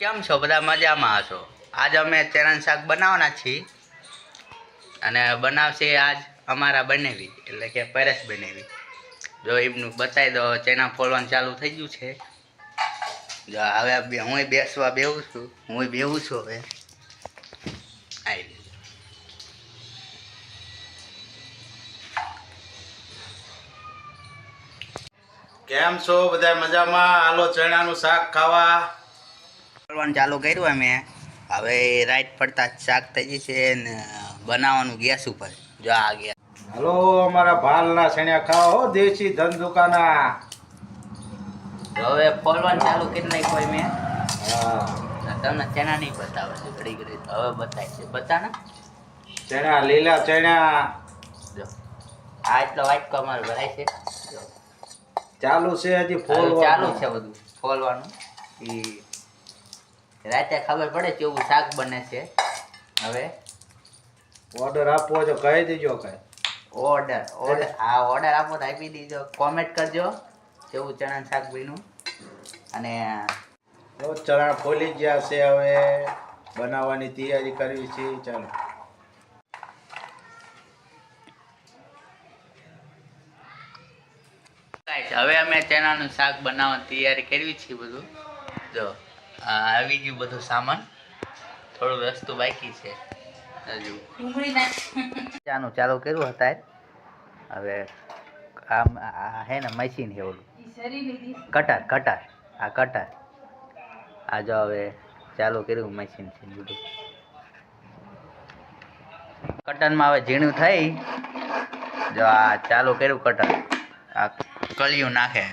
કેમ છો? બધા મજામાં હશો? આજ અમે ચણાનું શાક બનાવવાના છીએ. અને બનાવશે આજ અમારા બનેવી, એટલે કે પરેશ બનેવી. જો એમનું બતાવી દો ચણા ફોલવાનું ચાલુ થઈ ગયું છે. જો હવે હું બેસવા બેહું છું હું બેહું છું હવે. આવી. કેમ છો? બધા મજામાં? હાલો, ચણાનું શાક ખાવા. ફોલવાનું ચાલુ કર્યું અમે. હવે રાઈટ પડતા શાક થઈ જશે ને બનાવવાનું ગેસ ઉપર. જો આ ગેસ. હલો અમારા ભાલના છણ્યા ખાઓ હો દેશી ધંધુકાના હવે ફોલવાનું ચાલુ કરી નાખ્યું મેં હા. તમને ચણા નહીં બતાવે છે ઘડી. ઘડી હવે બતાય છે. બતા ને ચણા લીલા ચણા. જો. આ એટલો વાટકો અમારે ભરાય છે. ચાલુ છે હજી ફોલ ચાલુ છે બધું ફોલવાનું. રાતે ખબર પડે કેવું શાક બને છે? હવે? ઓર્ડર આપવો તો કહી દેજો કઈ. ઓર્ડર ઓર્ડર હા ઓર્ડર આપો તો આપી દેજો. કોમેન્ટ કરજો કેવું ચણા શાક બન્યું. અને ચણા ફોલી ગયા છે હવે. બનાવવાની તૈયારી કરવી છે. ચાલો. હવે અમે ચણાનું શાક બનાવવાની તૈયારી કરવી છે બધું. જો. આવી ગયું બધું સામાન. થોડું રસ્તો બાકી છે. હજુ. ચાનું ચાલુ કર્યું હતા હવે આમ આ હે ને મશીન છે ઓલું. Cutter cutter. આ કટર. આ જો હવે ચાલુ કર્યું મશીન છે બધું. કટરમાં હવે ઝીણું થઈ. જો આ ચાલુ કર્યું કટર. આ કળિયું નાખે.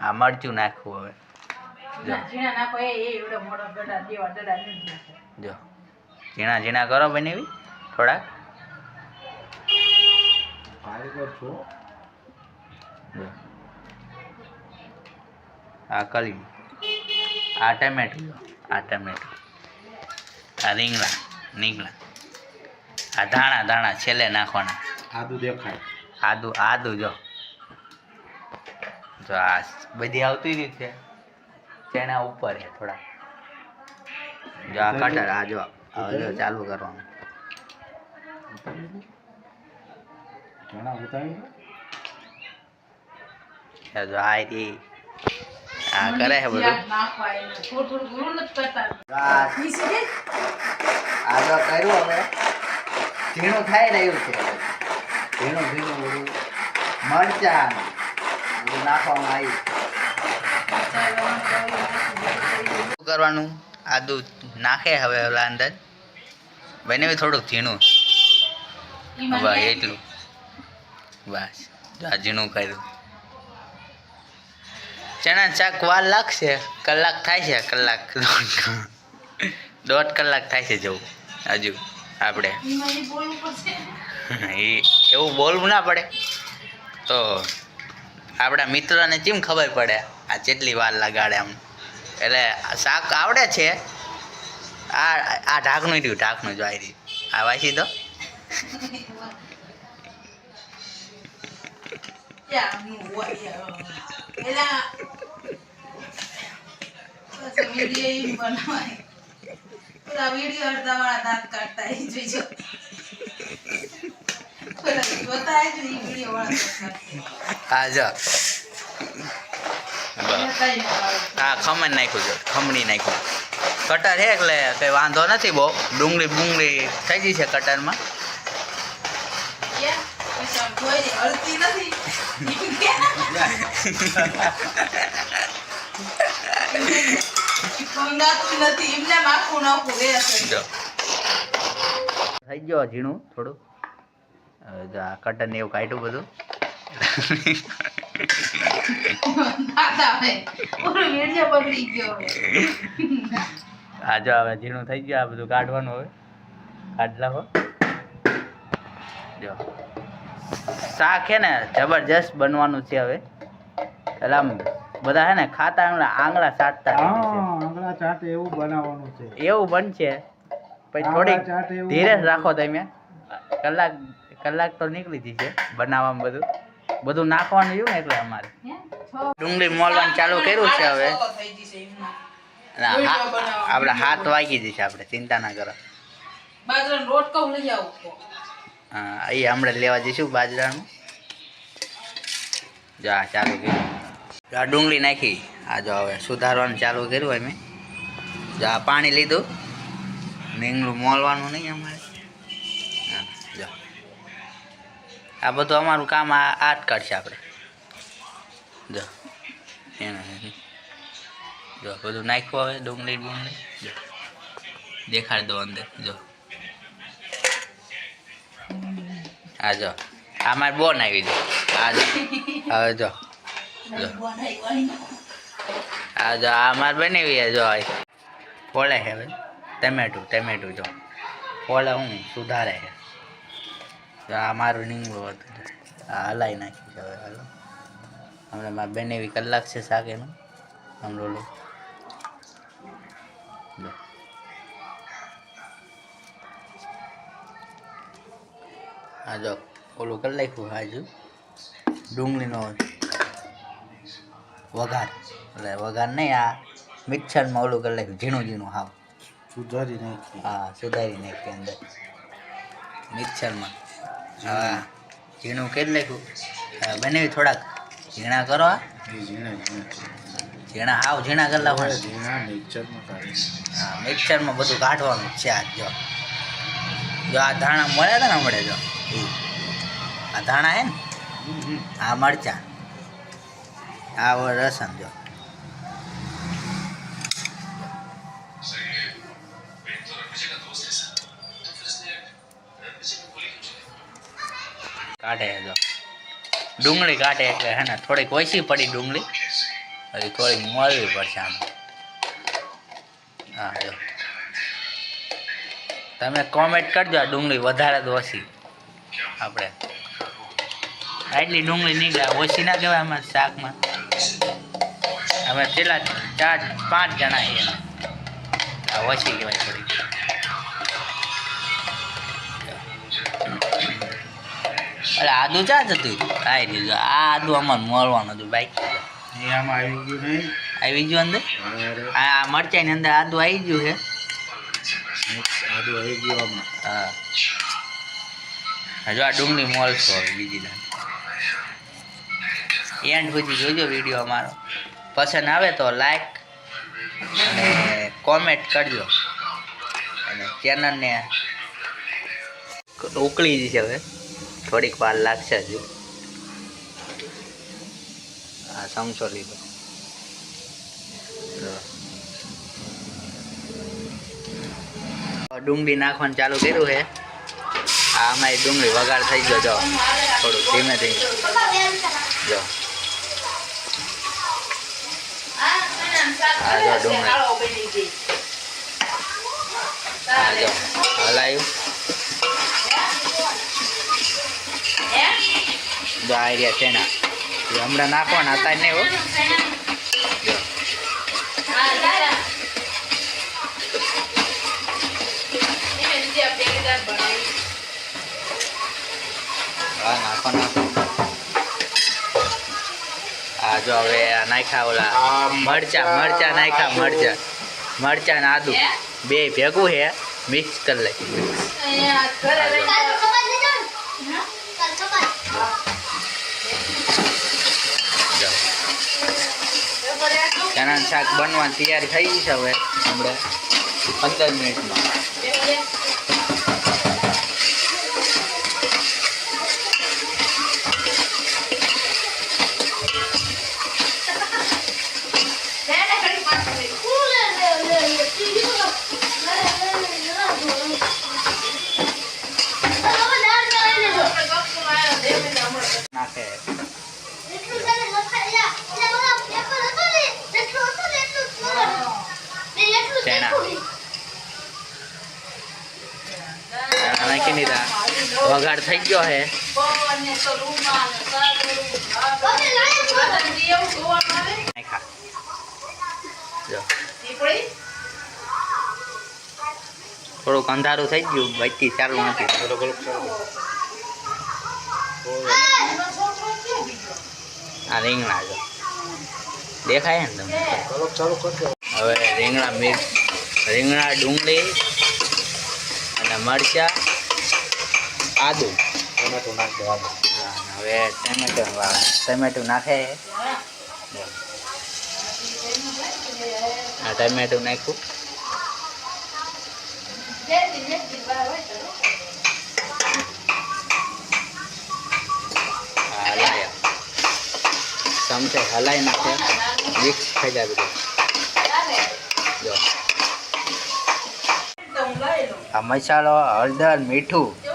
આ મરચું નાખવું હવે. જો. જો ઝીણા ઝીણા કરો બનેવી થોડાક. જો. આ કલી આ ટમેટું જો આ ટમેટું. આ રીંગણા રીંગણા. આ ધાણા ધાણા છેલ્લે નાખવાના. આદુ દેખાય. આદુ આદુ જો. જો આ બધી આવતી રહી છે. તેના ઉપર છે થોડા. જો આ કટર આ જો. હવે ચાલુ કરવાનું. ઉતારી આ જો આ રી આ કરે છે બધું. આ આ જો કર્યું હવે. ઝીણું થઈ રહ્યું છે. ઝીણું ઝીણું બધું. મરચાં. નાખવામાં આવ્યું. કરવાનું? આદુ નાખે હવે ઓલા અંદર બને થોડુંક ઝીણું. બસ એટલું. બસ આ ઝીણું કર્યું. ચણા શાક વાર લાગશે? કલાક થાય છે કલાક દોઢ કલાક થાય છે જવું હજુ આપણે. એ એવું બોલવું ના પડે. તો આપણા મિત્રોને કેમ ખબર પડે આ કેટલી વાર લગાડે આમ. એટલે શાક આવડે છે. આ આ ઢાંકણું રહ્યું, ઢાંકણું જો આવી રહ્યું. આ વાંચી પેલા જોતા જ ઈ વીડિયો વાળા આ જો બસ. કઈ હા ખમણ નાખ્યું છે, ખમણી નાખ્યું. કટર છે એટલે કંઈ વાંધો નથી બહુ. ડુંગળી બુંગળી થઈ ગઈ છે કટરમાં. થઈ ગયો ઝીણું થોડું. કટર ને એવું કાઢ્યું બધું. દાદા ભાઈ પૂરો વીડિયો બગડી ગયો હવે આ જો હવે ઝીણું થઈ ગયું આ બધું કાઢવાનું હવે. કાઢલા હો. જો. શાક છે ને જબરજસ્ત બનવાનું છે હવે. એટલે આમ બધા છે ને ખાતા આંગળા આંગળા જશે. આંગળા ચાટે એવું બનાવવાનું છે. એવું બનશે. પછી થોડીક ચાટે ધીરે રાખો તમે. કલાક કલાક તો નીકળી જશે બનાવવામાં બધું. બધું નાખવાનું રહ્યું ને એટલે અમારે. ડુંગળી મોલવાનું ચાલુ કર્યું છે હવે. આપણે હાથ વાગી જશે આપણે ચિંતા ના કરો. હા એ હમણાં લેવા જઈશું બાજરાનું. જો આ ચાલુ કર્યું. જો આ ડુંગળી નાખી. આ જો હવે સુધારવાનું ચાલુ કર્યું અમે. જો આ પાણી લીધું. રીંગણું મોલવાનું નહીં અમારે. હા જો. આ બધું અમારું કામ આ આટ જ કરશે આપણે. જો, એના જો, બધું નાખ્યું હવે, ડુંગળી ડુંગળી. જો, દેખાડી દો અંદર, જો. આ જો, આ મારે બોન આવી જો આ જો, હવે જો જો. આ જો, આ મારે બનાવી જો ફોળે છે હવે. ટમેટું ટમેટું જો. ફોલે હું, સુધારે છે. આ મારું નીંગળું હતું આ હલાવી નાખ્યું છે હવે હાલો. હમણાં બેને એવી કલાક છે શાક એનું હમણાં હા જો આ જો ઓલું કરી નાખ્યું હાજુ ડુંગળીનો વઘાર. એટલે વઘાર નહીં આ મિક્સરમાં ઓલું કરી નાખ્યું ઝીણું ઝીણું હાવ. સુધારી નાખ્યું હા સુધારી નાખ્યું અંદર. મિક્સરમાં. ઝીણું કરી નાખ્યું હા, બનાવી થોડાક. ઝીણા કરો આ ઝીણા હાવ ઝીણા કરી ઝીણા મિક્સરમાં હા મિક્સરમાં બધું કાઢવાનું છે આ જો. જો આ ધાણા મળ્યા હતા ને હમણાં જો. આ ધાણા હે ને? આ મરચા. આ રસમ જો. કાઢે જો ડુંગળી કાઢે એટલે હે ને, થોડીક ઓછી પડી ડુંગળી. હજી થોડીક મળવી પડશે આમ. હા, જો. તમે કોમેન્ટ કરજો આ ડુંગળી વધારે તો ઓછી. આપણે. આટલી ડુંગળી નીકળે ઓછી ના કહેવાય આમાં શાકમાં. અમે પેલા ચાર, પાંચ જણા છીએ. ઓછી કહેવાય થોડી અરે આદુ ચા જતું આવી જો આ આદુ અમારે મળવાનું હતું બાઈક આવી ગયું નહીં? આવી ગયું અંદર? આ મરચાઈની અંદર આદુ આવી ગયું છે. આદુ આવી ગયું હા. હજુ આ ડુંગળી મળશો બીજી દાન એન્ડ સુધી જોજો વીડિયો અમારો. પસંદ આવે તો લાઈક અને કોમેન્ટ કરજો. અને ચેનલને ઉકળી જશે હવે. થોડીક વાર લાગશે હજુ. હા સમસો લીધો. ડુંગળી નાખવાનું ચાલુ કર્યું છે. આ અમારી ડુંગળી વગાડ થઈ ગયો, જો. થોડુંક ધીમે ધીમે. જો. આ જો ડુંગળી. હા, જો. હલાયું. જો આ રહ્યા એ હમણાં નાખવાના હતા નહીં હો. જો હા નાખો નાખો આ જો હવે નાખ્યા ઓલા મરચા મરચા નાખ્યા મરચા. મરચા ને આદુ. બે ભેગું હે મિક્સ કરી લઈ ચણા શાક બનવા તૈયાર થઈ ગઈ છે હવે હમણાં પંદર મિનિટમાં નાખે ચણા. ચણા નાખી દીધા વઘાર થઈ ગયો છે થોડુંક અંધારું થઈ ગયું બત્તી ચાલુ નથી. આ રીંગણા જો. દેખાય ને તમને? હવે રીંગણા મિક્સ રીંગણા ડુંગળી અને મરચાં આદુ. ટમેટું નાખ્યું દેવાનું. હવે ટમેટો ટમેટું નાખે. આ ટમેટું નાખ્યું. ચમચે હલાઈ નાખે મિક્સ થઈ જાય બધું. જો. આ મસાલો હળદર મીઠું.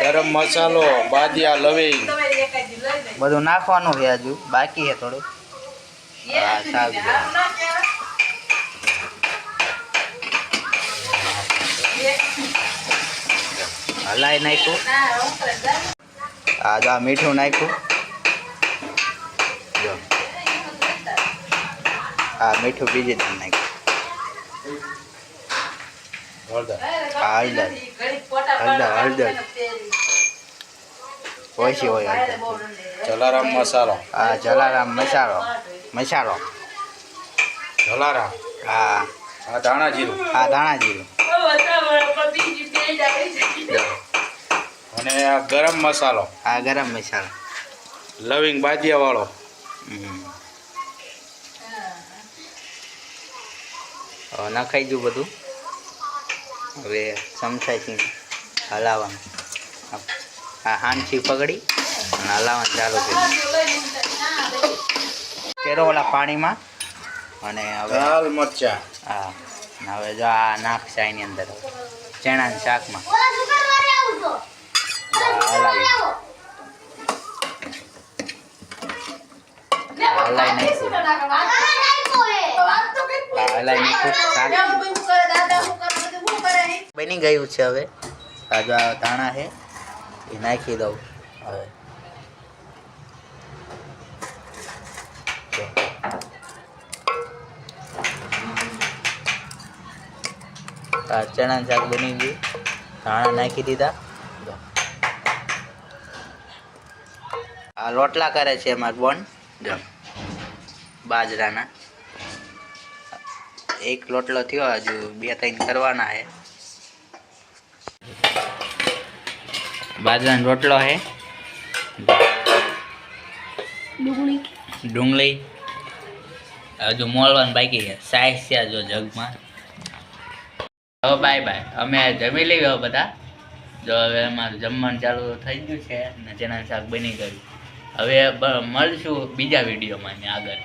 ગરમ મસાલો બાદિયા લવિંગ. બધું નાખવાનું છે હજુ. બાકી છે થોડું હા, સારું. હલાઈ નાખ્યું. આ જો આ મીઠું નાખ્યું. જો. આ મીઠું બીજી નાખ્યું. હળદર હા, હળદર. હળદર, હળદર. છે. ઓછી હોય હળદર. જલારામ મસાલો. આ જલારામ મસાલો. મસાલો. જલારામ. આ હા ધાણા જીરું. આ ધાણા જીરું. છે. અને આ ગરમ મસાલો. આ ગરમ મસાલો. લવિંગ બાદિયા વાળો હમ. નખાઈ ગયું બધું. હવે ચમચાથી હલાવવાનું. આ- હાંચી પકડી અને હલાવવાનું ચાલુ કર્યું. કેરો ઓલા પાણીમાં અને હવે લાલ મરચા. હા અને હવે જો આ નાખશે એની અંદર. ચણાના શાકમાં. હલાવી. નાખ્યું. આ નાખ્યું. શાક બની ગયું છે હવે. આ ધાણા છે, એ નાખી દઉં. હવે. આ શાક બની ગયું. ધાણા નાખી દીધા. આ લોટલા કરે છે અમારા બોન. બાજરાના. એક લોટલો થયો, હજુ બે ત્રણ કરવાના છે. બાજરાનો રોટલો છે ડુંગળી. હજુ મોલવાનું બાકી છે. સાઈઝ છે જો જગમાં. હવે બાય બાય. અમે જમી લઈએ બધા. જો હવે અમારું જમવાનું ચાલુ થઈ ગયું છે ને ચણા શાક બની ગયું. હવે મળશું બીજા વિડીયોમાં ને આગળ.